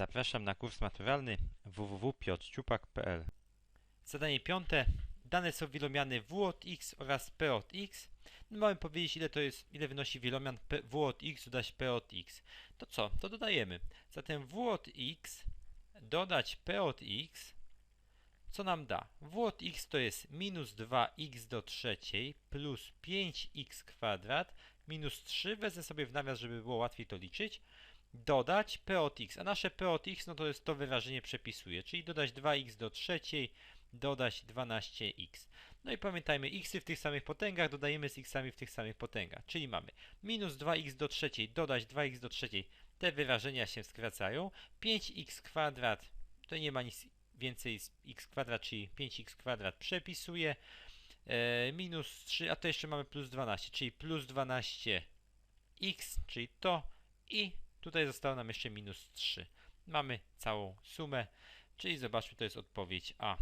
Zapraszam na kurs maturalny www.piotrciupak.pl Zadanie piąte. Dane są wielomiany w od x oraz p od x. No mamy powiedzieć ile to jest, ile wynosi wielomian p, w od x dodać p od x. To co? To dodajemy. Zatem w od x dodać p od x co nam da? w od x to jest minus 2x do trzeciej plus 5x kwadrat minus 3. Wezmę sobie w nawias, żeby było łatwiej to liczyć dodać p od x, a nasze p od x, no to jest to wyrażenie przepisuje, czyli dodać 2x do trzeciej, dodać 12x. No i pamiętajmy, x w tych samych potęgach dodajemy z xami w tych samych potęgach, czyli mamy minus 2x do trzeciej, dodać 2x do trzeciej, te wyrażenia się skracają, 5x kwadrat, to nie ma nic więcej z x kwadrat, czyli 5x kwadrat przepisuje, e, minus 3, a to jeszcze mamy plus 12, czyli plus 12x, czyli to i Tutaj zostało nam jeszcze minus 3. Mamy całą sumę, czyli zobaczmy, to jest odpowiedź A.